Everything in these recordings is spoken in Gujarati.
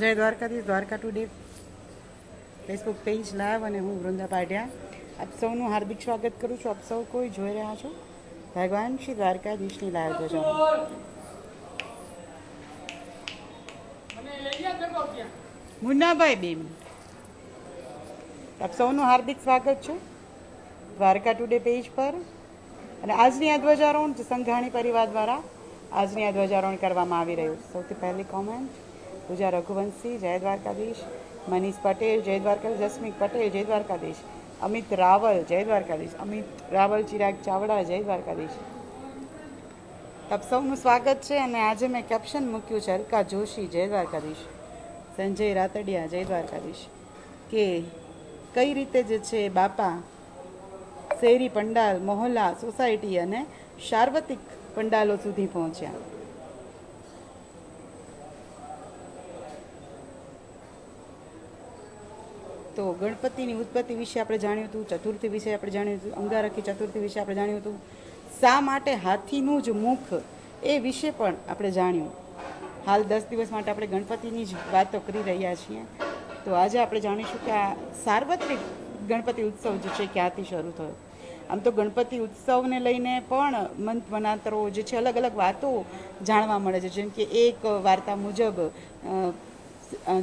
જય Dwarkadhish Dwarka Today. Facebook page live અને હું વૃંદા પાટિયા. આપ સૌનું હાર્દિક સ્વાગત કરું છું. આપ સૌ કોઈ જોઈ રહ્યા છો? ભગવાન શ્રી દ્વારકાધીશની લાઈવ જોજો મુન્નાભાઈ બેન. આપ સૌનું હાર્દિક સ્વાગત છે દ્વારકા ટુડે પેજ પર. અને આજની આ ધ્વજારોહણ સંઘાણી પરિવાર દ્વારા આજની આ ધ્વજારોહણ કરવામાં આવી રહ્યું સૌથી પહેલી કોમેન્ટ પૂજા રઘુવંશી, જય દ્વારકાધીશ. મનીષ પટેલ, જય દ્વારકાધીશ જસ્મિક પટેલ, જય દ્વારકાધીશ. અમિત રાવલ, જય દ્વારકાધીશ. અમિત રાવલ, ચિરાગ ચાવડા, જય દ્વારકાધીશ. આપ સૌનું સ્વાગત છે અને આજે મેં કેપ્શન મૂક્યું છે, અલકા જોશી, જય દ્વારકાધીશ. સંજય રાતડિયા, જય દ્વારકાધીશ. કે કઈ રીતે જે છે બાપા શેરી પંડાલ, મોહલ્લા, સોસાયટી અને સાર્વત્રિક પંડાલો સુધી પહોંચ્યા? તો ગણપતિની ઉત્પત્તિ વિશે આપણે જાણ્યું હતું, ચતુર્થી વિશે આપણે જાણ્યું હતું, અંગારકી ચતુર્થી વિશે આપણે જાણ્યું હતું. શા માટે હાથીનું જ મુખ એ વિશે પણ આપણે જાણ્યું. હાલ દસ દિવસ માટે આપણે ગણપતિની જ વાતો કરી રહ્યા છીએ. તો આજે આપણે જાણીશું કે આ સાર્વત્રિક ગણપતિ ઉત્સવ જે છે ક્યાંથી શરૂ થયો. આમ તો ગણપતિ ઉત્સવને લઈને પણ મંત મનાતરો જે છે અલગ અલગ વાતો જાણવા મળે છે. જેમ કે એક વાર્તા મુજબ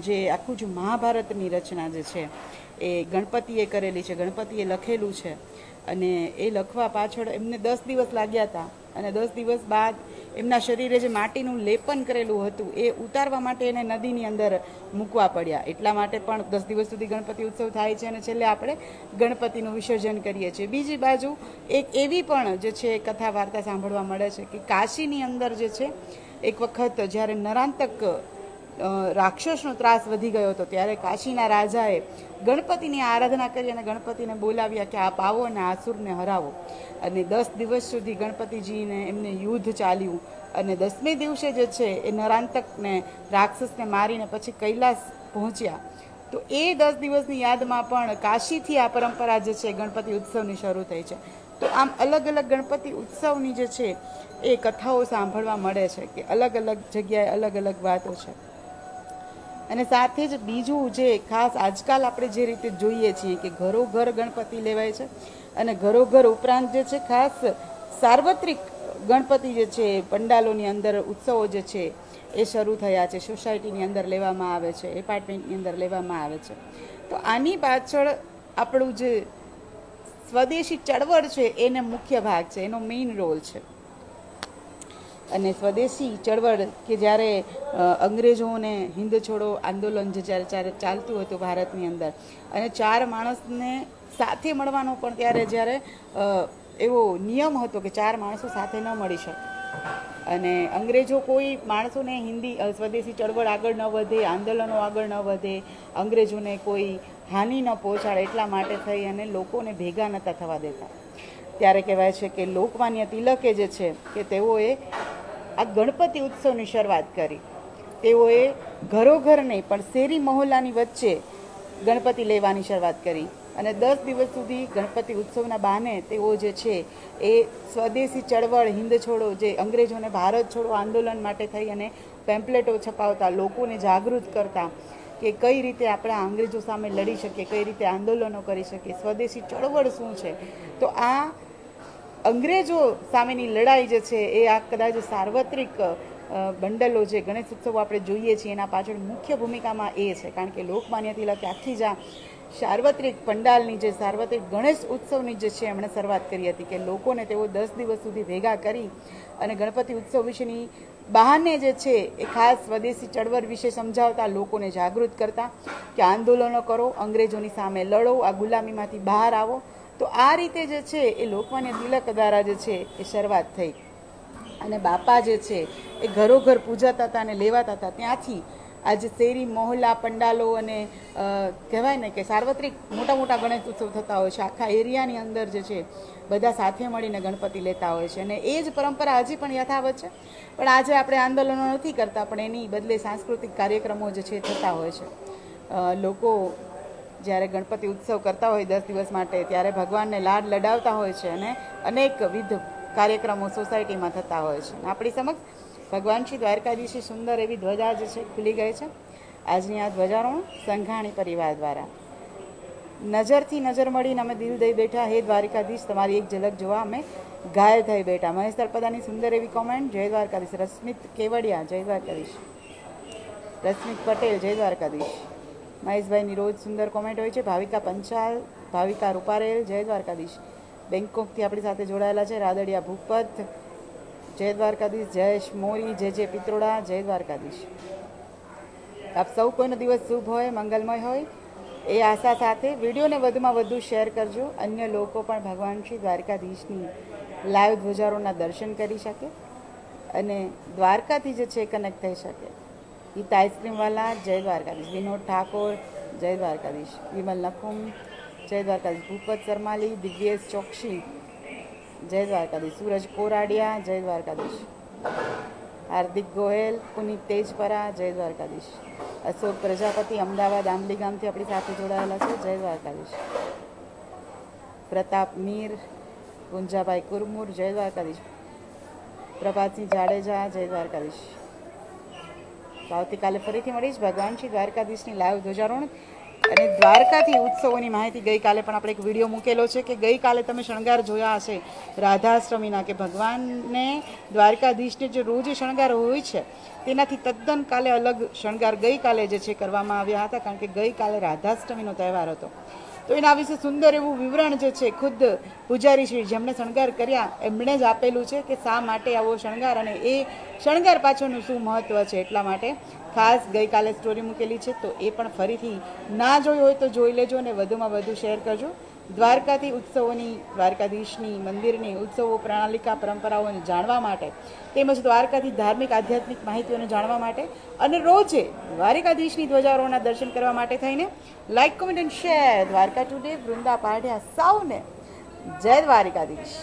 જે આખું જ મહાભારતની રચના જે છે, એ ગણપતિએ કરેલી છે, ગણપતિએ લખેલું છે. અને એ લખવા પાછળ એમને દસ દિવસ લાગ્યા હતા. અને દસ દિવસ બાદ એમના શરીરે જે માટીનું લેપન કરેલું હતું, એ ઉતારવા માટે એને નદીની અંદર મૂકવા પડ્યા. એટલા માટે પણ દસ દિવસ સુધી ગણપતિ ઉત્સવ થાય છે અને છેલ્લે આપણે ગણપતિનું વિસર્જન કરીએ છીએ. બીજી બાજુ એક એવી પણ જે છે કથા વાર્તા સાંભળવા મળે છે કે કાશીની અંદર જે છે, એક વખત જ્યારે નરાંતક રાક્ષસનો ત્રાસ વધી ગયો હતો ત્યારે કાશીના રાજાએ ગણપતિની આરાધના કરી અને ગણપતિને બોલાવ્યા કે આપ આવો અને આસુરને હરાવો. અને દસ દિવસ સુધી ગણપતિજીને એમને યુદ્ધ ચાલ્યું અને દસમે દિવસે જે છે એ નરાંતકને રાક્ષસને મારીને પછી કૈલાસ પહોંચ્યા. તો એ દસ દિવસની યાદમાં પણ કાશીથી આ પરંપરા જે છે ગણપતિ ઉત્સવની શરૂ થઈ છે. તો આમ અલગ અલગ ગણપતિ ઉત્સવની જે છે એ કથાઓ સાંભળવા મળે છે કે અલગ અલગ જગ્યાએ અલગ અલગ વાતો છે. અને સાથે જ બીજું જે ખાસ આજકાલ આપણે જે રીતે જોઈએ છીએ કે ઘરો ઘર ગણપતિ લેવાય છે અને ઘરો ઘર ઉપરાંત જે છે ખાસ સાર્વત્રિક ગણપતિ જે છે, પંડાલોની અંદર ઉત્સવો જે છે, એ શરૂ થયા છે, સોસાયટીની અંદર લેવામાં આવે છે, એપાર્ટમેન્ટની અંદર લેવામાં આવે છે. તો આની પાછળ આપણું જે સ્વદેશી ચળવળ છે, એને મુખ્ય ભાગ છે, એનો મેઇન રોલ છે. અને સ્વદેશી ચળવળ કે જ્યારે અંગ્રેજોને હિન્દ છોડો આંદોલન જે જ્યારે જ્યારે ચાલતું હતું ભારતની અંદર. અને ચાર માણસને સાથે મળવાનો પણ ત્યારે જ્યારે એવો નિયમ હતો કે ચાર માણસો સાથે ન મળી શકે. અને અંગ્રેજો કોઈ માણસોને હિન્દી સ્વદેશી ચળવળ આગળ ન વધે, આંદોલનો આગળ ન વધે, અંગ્રેજોને કોઈ હાનિ ન પહોંચાડે એટલા માટે થઈ અને લોકોને ભેગા નહોતા થવા દેતા. ત્યારે કહેવાય છે કે લોકમાન્ય તિલકે જે છે કે તેઓએ આ ગણપતિ ઉત્સવની શરૂઆત કરી. તેઓએ ઘરોઘર નહીં, પણ શેરી મહોલ્લાની વચ્ચે ગણપતિ લેવાની શરૂઆત કરી. અને દસ દિવસ સુધી ગણપતિ ઉત્સવના બહાને તેઓ જે છે, એ સ્વદેશી ચળવળ હિન્દ છોડો, જે અંગ્રેજોને ભારત છોડો આંદોલન માટે થઈ અને પેમ્પલેટો છપાવતા, લોકોને જાગૃત કરતા કે કઈ રીતે આપણે અંગ્રેજો સામે લડી શકીએ, કઈ રીતે આંદોલનો કરી શકીએ, સ્વદેશી ચળવળ શું છે? તો આ અંગ્રેજો સામેની લડાઈ જે છે એ આ કદાચ સાર્વત્રિક બંડલો જે ગણેશ ઉત્સવો આપણે જોઈએ છીએ, એના પાછળ મુખ્ય ભૂમિકામાં એ છે. કારણ કે લોકમાન્ય તિલકે આખી જ આ સાર્વત્રિક પંડાલની જે સાર્વત્રિક ગણેશ ઉત્સવની જે છે એમણે શરૂઆત કરી હતી કે લોકોને તેઓ દસ દિવસ સુધી ભેગા કરી અને ગણપતિ ઉત્સવ વિશેની બહાને જે છે એ ખાસ સ્વદેશી ચળવળ વિશે સમજાવતા, લોકોને જાગૃત કરતા કે આંદોલનો કરો, અંગ્રેજોની સામે લડો, આ ગુલામીમાંથી બહાર આવો. તો આ રીતે જે છે એ લોકમાન્ય તિલક દ્વારા જે છે એ શરૂઆત થઈ. અને બાપા જે છે એ ઘરોઘર પૂજાતા હતા અને લેવાતા હતા. ત્યાંથી આજે શેરી, મોહલ્લા, પંડાલો અને કહેવાય ને કે સાર્વત્રિક મોટા મોટા ગણેશ ઉત્સવ થતા હોય છે. આખા એરિયાની અંદર જે છે બધા સાથે મળીને ગણપતિ લેતા હોય છે. અને એ જ પરંપરા હજી પણ યથાવત છે. પણ આજે આપણે આંદોલનો નથી કરતા, પણ એની બદલે સાંસ્કૃતિક કાર્યક્રમો જે છે થતા હોય છે. લોકો જ્યારે ગણપતિ ઉત્સવ કરતા હોય દસ દિવસ માટે, ત્યારે ભગવાનને લાડ લડાવતા હોય છે અને અનેકવિધ કાર્યક્રમો સોસાયટીમાં થતા હોય છે. આપણી સમક્ષ ભગવાન શ્રી દ્વારકાધીશી સુંદર એવી ધ્વજા જે છે, ખુલી ગઈ છે. આજની આ ધ્વજારોહણ સંઘાણી પરિવાર દ્વારા. નજરથી નજર મળીને અમે દિલ દઈ બેઠા, હે દ્વારિકાધીશ, તમારી એક ઝલક જોવા અમે ઘાયલ થઈ બેઠા. મહેશ તળપદાની સુંદર એવી કોમેન્ટ જય દ્વારકાધીશ. રશ્મિત કેવડિયા, જય દ્વારકાધીશ. રશ્મિત પટેલ, જય દ્વારકાધીશ. મહેશભાઈની રોજ સુંદર કોમેન્ટ હોય છે. ભાવિકા પંચાલ, ભાવિકા રૂપારેલ, જય દ્વારકાધીશ. બેંકોકથી આપણી સાથે જોડાયેલા છે રાદડિયા ભૂપત. જય દ્વારકાધીશ જયેશ મોરી જે જે પિત્રોડા, જય દ્વારકાધીશ. આપ સૌ કોઈનો દિવસ શુભ હોય, મંગલમય હોય, એ આશા સાથે વિડીયોને વધુમાં વધુ શેર કરજો. અન્ય લોકો પણ ભગવાન શ્રી દ્વારકાધીશની લાઈવ ધ્વજારોના દર્શન કરી શકે અને દ્વારકાથી જે છે કનેક્ટ થઈ શકે. ગીતા આઈસ્ક્રીમવાલા જય દ્વારકાધીશ વિનોદ ઠાકોર જય દ્વારકાધીશ વિમલ નખુમ જય દ્વારકાધીશ ભૂપત સરમાલી દિવ્યેશ ચોકસી જય દ્વારકાધીશ સૂરજ કોરાડિયા જય દ્વારકાધીશ હાર્દિક ગોહેલ પુનિત તેજપરા જય દ્વારકાધીશ અશોક પ્રજાપતિ અમદાવાદ આંબલી ગામથી આપણી સાથે જોડાયેલા છે. જય દ્વારકાધીશ. પ્રતાપ મીર, ગુંજાભાઈ કુરમુર, જય દ્વારકાધીશ. પ્રભાતસિંહ જાડેજા, જય દ્વારકાધીશ. તો આવતીકાલે ફરીથી મળીશ. ભગવાન શ્રી દ્વારકાધીશની લાઈવ ધ્વજારોહણ અને દ્વારકાથી ઉત્સવોની માહિતી ગઈકાલે પણ આપણે એક વીડિયો મૂકેલો છે કે ગઈકાલે તમે શણગાર જોયા હશે રાધાષ્ટમીના કે ભગવાનને દ્વારકાધીશને જે રોજ શણગાર હોય છે, તેનાથી તદ્દન કાલે અલગ શણગાર ગઈકાલે જે છે કરવામાં આવ્યા હતા, કારણ કે ગઈકાલે રાધાષ્ટમીનો તહેવાર હતો. તો એના વિશે સુંદર એવું વિવરણ જે છે, ખુદ પૂજારી શ્રી જેમણે શણગાર કર્યા, એમણે જ આપેલું છે કે શા માટે આવો શણગાર અને એ શણગાર પાછળનું શું મહત્ત્વ છે એટલા માટે ખાસ ગઈકાલે સ્ટોરી મૂકેલી છે, તો એ પણ ફરીથી ના જોઈ હોય તો જોઈ લેજો અને વધુમાં વધુ શેર કરજો. દ્વારકાથી ઉત્સવોની, દ્વારકાધીશની મંદિરની ઉત્સવો, પ્રણાલિકા, પરંપરાઓને જાણવા માટે તેમજ દ્વારકાથી ધાર્મિક, આધ્યાત્મિક માહિતીઓને જાણવા માટે અને રોજે દ્વારકાધીશની ધ્વજારોહણના દર્શન કરવા માટે થઈને like comment and share Dwarka Today Vrunda Padhya સૌને જય દ્વારકાધીશ.